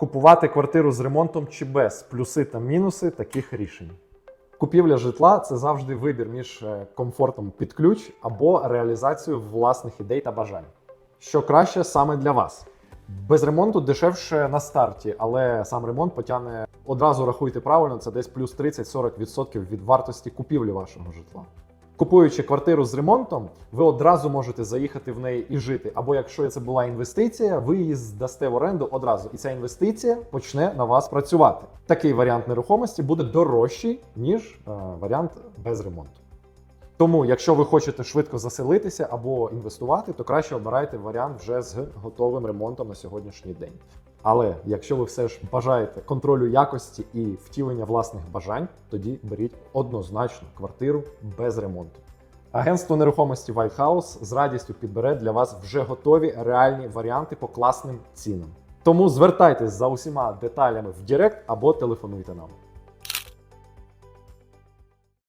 Купувати квартиру з ремонтом чи без плюси та мінуси таких рішень. Купівля житла це завжди вибір між е, комфортом під ключ або реалізацією власних ідей та бажань. Що краще саме для вас? Без ремонту дешевше на старті, але сам ремонт потягне одразу рахуйте правильно, це десь плюс 30-40% від вартості купівлі вашого житла. Купуючи квартиру з ремонтом, ви одразу можете заїхати в неї і жити. Або якщо це була інвестиція, ви її здасте в оренду одразу, і ця інвестиція почне на вас працювати. Такий варіант нерухомості буде дорожчий, ніж е, варіант без ремонту. Тому, якщо ви хочете швидко заселитися або інвестувати, то краще обирайте варіант вже з готовим ремонтом на сьогоднішній день. Але якщо ви все ж бажаєте контролю якості і втілення власних бажань, тоді беріть однозначно квартиру без ремонту. Агентство нерухомості White House з радістю підбере для вас вже готові реальні варіанти по класним цінам. Тому звертайтесь за усіма деталями в Директ або телефонуйте нам.